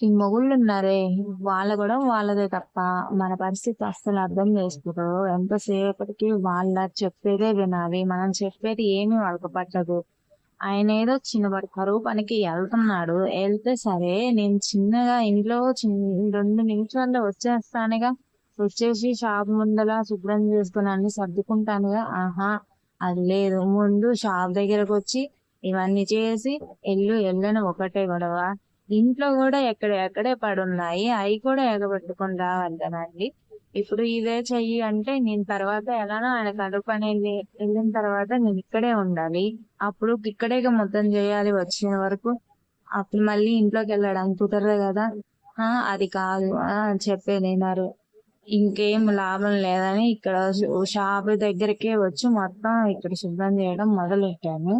ఈ మొగుళ్ళు ఉన్నారే వాళ్ళ కూడా వాళ్ళదే తప్ప మన పరిస్థితి అస్సలు అర్థం చేసుకోరు ఎంతసేపటికి వాళ్ళ చెప్పేదే వినాలి. మనం చెప్పేది ఏమీ వాళ్ళకు పట్టదు ఆయన ఏదో చిన్నవాడు కరువు పనికి వెళ్తున్నాడు. వెళ్తే సరే నేను చిన్నగా ఇంట్లో చిన్న రెండు నిమిషాల్లో వచ్చేస్తానుగా. వచ్చేసి షాప్ ముందర శుభ్రం చేసుకుని అన్ని సర్దుకుంటానుగా. ఆహా అది లేదు. ముందు షాప్ దగ్గరకు వచ్చి ఇవన్నీ చేసి ఎల్లు ఎల్లని ఒకటే గొడవ. ఇంట్లో కూడా ఎక్కడ ఎక్కడే పడున్నాయి. అవి కూడా ఎగబెట్టుకుని రావద్దనండి ఇప్పుడు ఇదే చెయ్యి అంటే నేను తర్వాత ఎలానో ఆయన కడుపు అనేది వెళ్ళిన తర్వాత నేను ఇక్కడే ఉండాలి. అప్పుడు ఇక్కడే మొత్తం చేయాలి వచ్చిన వరకు. అప్పుడు మళ్ళీ ఇంట్లోకి వెళ్ళడానికి కుదరదు కదా. అది కాదు. ఆ చెప్పేది ఇంకేం లాభం లేదని ఇక్కడ షాప్ దగ్గరికే వచ్చి మొత్తం ఇక్కడ శుభ్రం చేయడం మొదలెట్టాను.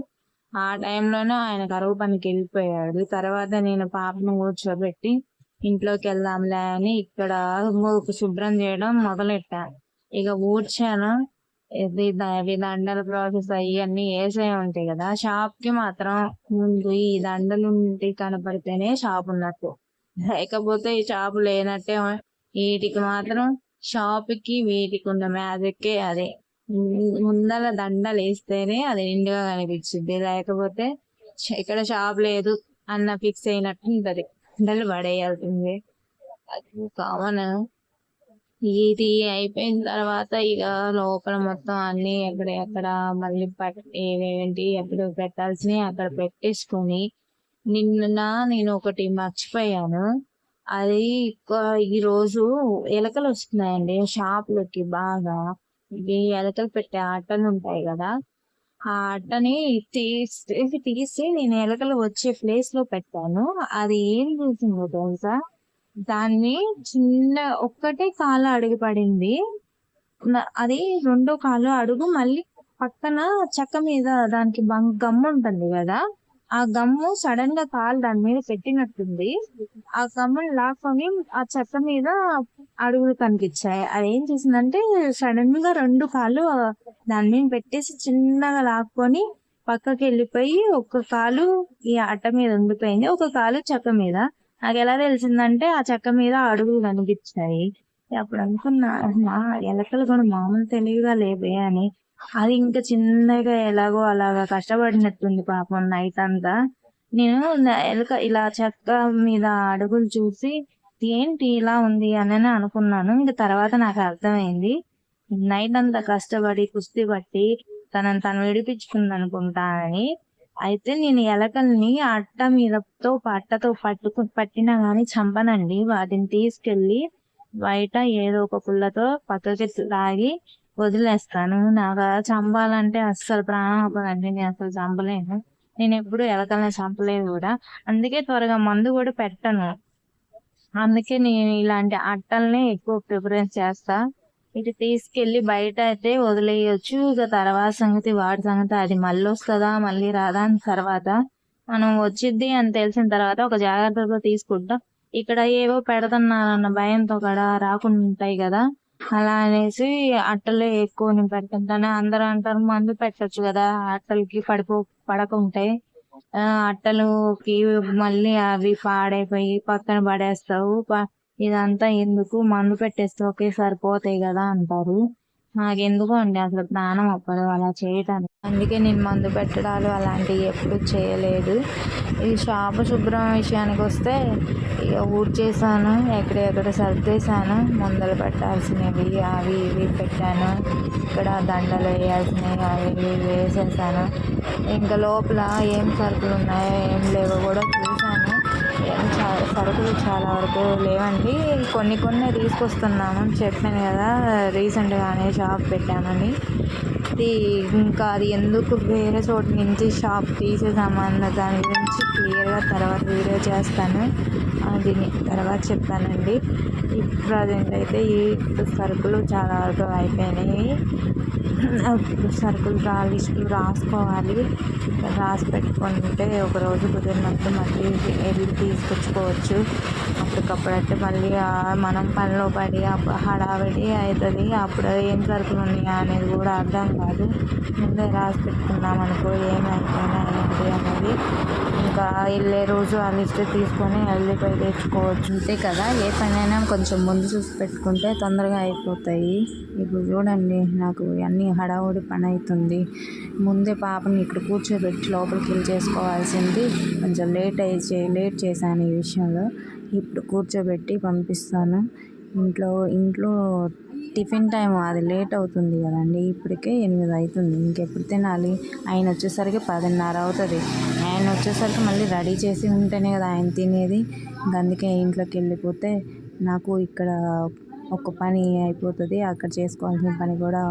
ఆ టైంలోనే ఆయన కరువు పనికి వెళ్ళిపోయాడు. తర్వాత నేను పాపను కూర్చోబెట్టి ఇంట్లోకి వెళ్దాంలే అని ఇక్కడ శుభ్రం చేయడం మొదలెట్టా. ఇక ఊడ్చాను. ఇది దండలు ఇవి దండల ప్రాసెస్ అన్ని వేసే ఉంటాయి కదా. షాప్కి మాత్రం ముందు ఈ దండలు కనపడితేనే షాప్ ఉన్నట్టు. లేకపోతే ఈ షాప్ లేనట్టే వీటికి మాత్రం షాప్కి వీటికి ఉన్న మ్యాజిక్ అదే. ముందర దండలు వేస్తేనే అది నిండుగా కనిపించింది లేకపోతే ఇక్కడ షాప్ లేదు అన్న ఫిక్స్ అయినట్టు ఉంటది. దండలు పడేయాల్సిందే. అది కామన్. ఇది అయిపోయిన తర్వాత ఇక లోపల మొత్తం అన్ని ఎక్కడ ఎక్కడ మళ్ళీ ఏంటి ఎక్కడ పెట్టాల్సినవి అక్కడ పెట్టేసుకొని నిన్న నేను ఒకటి మర్చిపోయాను. అది ఈ రోజు ఎలకలు వస్తున్నాయండి. షాప్లోకి బాగా ఇది ఎలకలు పెట్టే ఆటలు ఉంటాయి కదా. ఆ అట్టని తీసి తీసి నేను ఎలకలు వచ్చే ప్లేస్లో పెట్టాను. అది ఏం చేసిందో తెలుసా? దాన్ని చిన్న ఒక్కటే కాలు అడుగు పడింది. అది రెండో కాలు అడుగు మళ్ళీ పక్కన చెక్క మీద దానికి బం- గమ్ము ఉంటుంది కదా. ఆ గమ్ము సడన్గా కాలు దాని మీద పెట్టినట్టుంది. ఆ గమ్ముని లాక్కొని ఆ చెక్క మీద అడుగులు కనిపించాయి. అది ఏం చేసిందంటే సడన్గా రెండు కాళ్ళు దాని మీద పెట్టేసి చిన్నగా లాక్కొని పక్కకి వెళ్ళిపోయి ఒక కాలు ఈ అట్ట మీద ఉండిపోయింది. ఒక కాలు చెక్క మీద. నాకు ఎలా తెలిసిందంటే ఆ చెక్క మీద అడుగులు కనిపించాయి. అప్పుడు అనుకున్నా మా ఎలకలు కూడా మామూలు తెలివిగా లేవే అని అది ఇంకా చిన్నగా ఎలాగో అలాగా కష్టపడినట్టుంది పాపం నైట్ అంతా. నేను ఎలక ఇలా చెక్క మీద అడుగులు చూసి ఏంటి ఇలా ఉంది? అని అనుకున్నాను. ఇంకా తర్వాత నాకు అర్థమైంది. నైట్ అంతా కష్టపడి కుస్తీ పట్టి తనని తను విడిపించుకుంది అనుకుంటా అని. అయితే నేను ఎలకల్ని అట్ట మీదతో పట్టతో పట్టుకు పట్టినా గానీ చంపనండి. వాటిని తీసుకెళ్ళి బయట ఏదో ఒక పుల్లతో పక్కకి లాగి వదిలేస్తాను. నాకు చంపాలంటే అస్సలు ప్రాణం అవ్వదండి నేను అసలు చంపలేను. నేను ఎప్పుడు ఎలకల్ని చంపలేదు కూడా. అందుకే త్వరగా మందు కూడా పెట్టను. అందుకే నేను ఇలాంటి అట్టల్ని ఎక్కువ ప్రిఫరెన్స్ చేస్తా. ఇటు తీసుకెళ్ళి బయట అయితే వదిలేయచ్చు. ఇక తర్వాత సంగతి వాడి సంగతి అది మళ్ళీ వస్తుందా మళ్ళీ రాదా అని తర్వాత మనం వచ్చిద్ది అని తెలిసిన తర్వాత ఒక జాగ్రత్తగా తీసుకుంటాం. ఇక్కడ ఏవో పెడుతున్నారన్న భయంతో కూడా రాకుండా ఉంటాయి కదా. అలా అనేసి అట్టలే ఎక్కువ నేను పెడుతుంటాను అందరూ అంటారు మందు పెట్టొచ్చు కదా అట్టలకి పడిపో పడకుంటాయి ఆ అట్టలుకి మళ్ళీ అవి పాడైపోయి పక్కన పడేస్తావు. ఇదంతా ఎందుకు? మందు పెట్టేస్తే ఒకేసారి పోతాయి కదా అంటారు. నాకెందుకు అండి అసలు జ్ఞానం అవ్వదు అలా చేయటానికి. అందుకే నేను మందు పెట్టడాలు అలాంటివి ఎప్పుడు చేయలేదు. ఈ షాప్ శుభ్రం విషయానికి వస్తే ఇక ఊడ్చేసాను ఎక్కడెక్కడ సర్దేశాను ముందలు పెట్టాల్సినవి అవి ఇవి పెట్టాను ఇక్కడ దండలు వేయాల్సినవి అవి ఇవి వేసేసాను. ఇంకా లోపల ఏం సరుకులు ఉన్నాయో ఏం లేవో కూడా సరుకులు చాలా వరకు లేవండి. కొన్ని కొన్ని తీసుకొస్తున్నాము చెప్పాను కదా రీసెంట్గానే షాప్ పెట్టామని ఇది ఇంకా అది ఎందుకు వేరే చోటు నుంచి షాప్ తీసేసామన్న దాని గురించి క్లియర్గా తర్వాత వీడియో చేస్తాను. అది తర్వాత చెప్తానండి. ప్రజెంట్ అయితే ఈ సరుకులు చాలా వరకు అయిపోయినాయి. సరుకులు రా లిస్టులు రాసుకోవాలి. రాసి పెట్టుకుంటే ఒక రోజు కుదిరినప్పుడు మళ్ళీ వెళ్ళి తీసుకొచ్చుకోవచ్చు. అప్పటికప్పుడు అయితే మళ్ళీ మనం పనిలో పడి హడావిడి అవుతుంది. అప్పుడు ఏం సరుకులు ఉన్నాయా అనేది కూడా అర్థం కాదు. ముందే రాసి పెట్టుకున్నాం అనుకో ఏమైపోయినా ఏంటి అనేది ఇంకా వెళ్ళే రోజు ఆ లిస్ట్ తీసుకొని వెళ్ళిపోయి తెచ్చుకోవచ్చు. అంతే కదా? ఏ పనైనా కొంచెం ముందు చూసి పెట్టుకుంటే తొందరగా అయిపోతాయి. ఇప్పుడు చూడండి నాకు అన్ని హడావుడి పని అవుతుంది ముందే పాపని ఇక్కడ కూర్చోబెట్టి లోపలికి వెళ్ళి చేసుకోవాల్సింది. కొంచెం లేట్ అయ్యి లేట్ చేశాను ఈ విషయంలో. ఇప్పుడు కూర్చోబెట్టి పంపిస్తాను. ఇంట్లో ఇంట్లో టిఫిన్ టైం అది లేట్ అవుతుంది కదండి. ఇప్పటికే ఎనిమిది అవుతుంది ఇంకెప్పుడు తినాలి? ఆయన వచ్చేసరికి పదిన్నర అవుతుంది. ఆయన వచ్చేసరికి మళ్ళీ రెడీ చేసి ఉంటేనే కదా ఆయన తినేది. ఇంక అందుకే ఇంట్లోకి వెళ్ళిపోతే నాకు ఇక్కడ ఒక పని అయిపోతుంది. అక్కడ చేసుకోవాల్సిన పని కూడా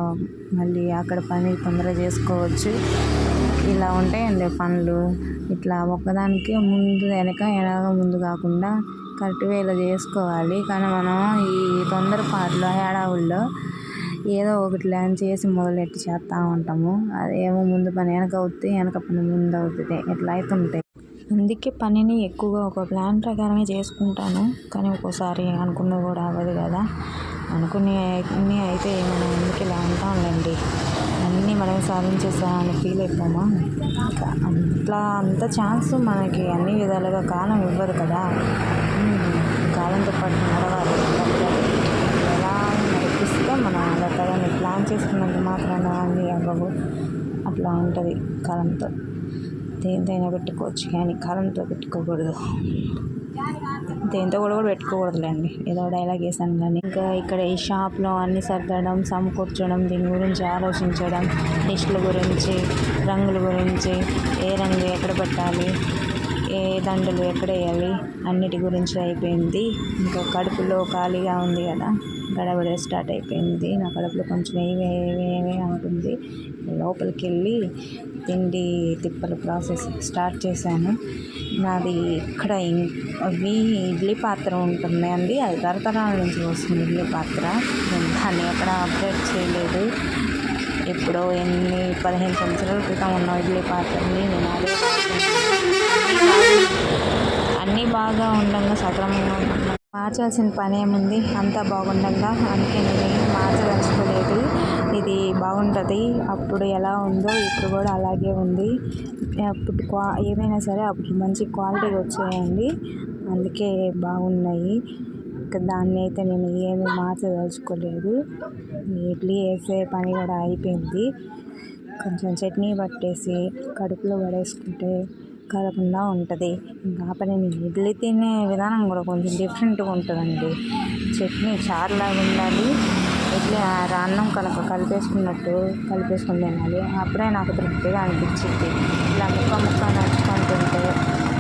మళ్ళీ అక్కడ పని తొందరగా చేసుకోవచ్చు. ఇలా ఉంటాయండి పనులు. ఇట్లా ఒకదానికి ముందు వెనక వెనక ముందు కాకుండా కరెక్ట్ చేసుకోవాలి. కానీ మనం ఈ తొందరపాటులో హేడావుల్లో ఏదో ఒకటి ప్లాన్ చేసి మొదలెట్టి చేస్తూ ఉంటాము. అదేమో ముందు పని వెనక అవుతుంది వెనక పని ముందు అవుతుంది ఇట్లా అవుతుంటాయి అందుకే పనిని ఎక్కువగా ఒక ప్లాన్ ప్రకారమే చేసుకుంటాను. కానీ ఒక్కోసారి అనుకున్నది కూడా అవ్వదు కదా. అనుకునే అన్నీ అయితే మనం ఎందుకు ఇలా ఉంటాంలేండి అన్నీ మనం సాధించేసామని ఫీల్ అయిపోమా? అట్లా అంత ఛాన్స్ మనకి అన్ని విధాలుగా కాలం ఇవ్వదు కదా. కాలంతో పాటు నడవాలి. ఎలా నడిపిస్తే మనం అలా కదండి ప్లాన్ చేసుకున్నంత మాత్రాన అన్నీ అవ్వవు. అట్లా ఉంటుంది కాలంతో. దేనితోనైనా పెట్టుకోవచ్చు కానీ కాలంతో పెట్టుకోకూడదు. దేంతో కూడా కూడా పెట్టుకోకూడదులేండి. ఏదో డైలాగ్ వేసాను కానీ. ఇంకా ఇక్కడ ఈ షాప్లో అన్ని సర్దడం సమకూర్చడం దీని గురించి ఆలోచించడం లిస్టుల గురించి రంగుల గురించి ఏ రంగు ఎక్కడ పెట్టాలి ఏ దండలు ఎక్కడ వేయాలి? అన్నిటి గురించి అయిపోయింది. ఇంకా కడుపులో ఖాళీగా ఉంది కదా. గడబడ స్టార్ట్ అయిపోయింది. నా కడుపులో కొంచెం ఏవే ఏవే ఉంటుంది లోపలికి వెళ్ళి తిండి తిప్పల ప్రాసెస్ స్టార్ట్ చేశాను. నాది ఇక్కడ అవి ఇడ్లీ పాత్ర ఉంటుంది అండి. అది తరతరాల నుంచి వస్తుంది ఇడ్లీ పాత్ర. దాన్ని ఎక్కడ అప్డేట్ చేయలేదు. ఎప్పుడో ఎన్ని పదిహేను సంవత్సరాల క్రితం ఉన్న ఇడ్లీ పాత్రని నేను అదే అన్నీ బాగా ఉండగా సక్రమంగా మార్చాల్సిన పని ఏముంది అంతా బాగుండగా? అందుకే నేను మార్చదలుచుకోలేదు. ఇది బాగుంటుంది. అప్పుడు ఎలా ఉందో ఇప్పుడు కూడా అలాగే ఉంది. అప్పుడు క్వా ఏమైనా సరే అప్పుడు మంచి క్వాలిటీ వచ్చాయండి. అందుకే బాగున్నాయి. ఇంకా దాన్ని అయితే నేను ఏమి మార్చదలుచుకోలేదు. ఇడ్లీ వేసే పని కూడా అయిపోయింది. కొంచెం చట్నీ పట్టేసి కడుపులో పడేసుకుంటే కలగకుండా ఉంటుంది. ఇంకా నేను పని ఇడ్లీ తినే విధానం కూడా కొంచెం డిఫరెంట్గా ఉంటుందండి. చట్నీ చారులాగా ఉండాలి. ఇడ్లీ అన్నం కనుక కలిపేసుకున్నట్టు కలిపేసుకుని తినాలి. అప్పుడే నాకు తృప్తిగా అనిపించింది ఇలా ముక్క ముక్క నడుచుకొని తింటే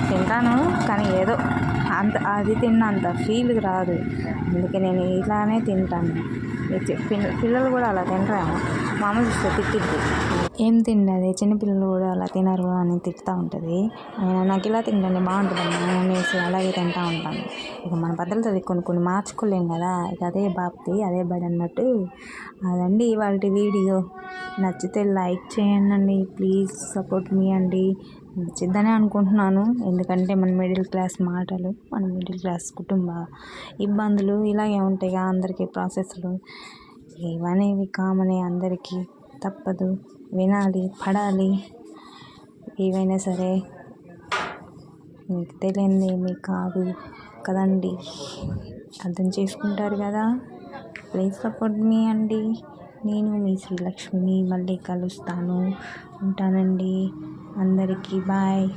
తింటాను కానీ ఏదో అంత అది తిన్నంత ఫీల్ రాదు. అందుకే నేను ఇలానే తింటాను. పిల్లలు కూడా అలా తింటారేమో మా అమ్మ చూస్తే తిట్టిద్ది. ఏం తిన్నది? చిన్నపిల్లలు కూడా అలా తినరు అని తిడతా ఉంటుంది. అయినా నాకు ఇలా తింటండి బాగుంటుందమ్మా అనేసి అలాగే తింటూ ఉంటాను. ఇక మన పద్ధతులు అది కొన్ని కొన్ని మార్చుకోలేం కదా ఇక అదే బాప్తి అదే బడి అన్నట్టు. అదండి ఇవాళ వీడియో. నచ్చితే లైక్ చేయండి ప్లీజ్ సపోర్ట్ మీ అండి. నచ్చిద్దనే అనుకుంటున్నాను ఎందుకంటే మన మిడిల్ క్లాస్ మాటలు మన మిడిల్ క్లాస్ కుటుంబ ఇబ్బందులు ఇలాగే ఉంటాయి అందరికీ ప్రాసెస్లు. ఇవనేవి కామనే అందరికీ తప్పదు. వినాలి పడాలి. ఏవైనా సరే మీకు తెలియంది ఏమీ కాదు కదండి. అర్థం చేసుకుంటారు కదా? ప్లీజ్ సపోర్ట్ మీ అండి. నేను మీ శ్రీలక్ష్మిని మళ్ళీ కలుస్తాను. ఉంటానండి. అందరికీ బాయ్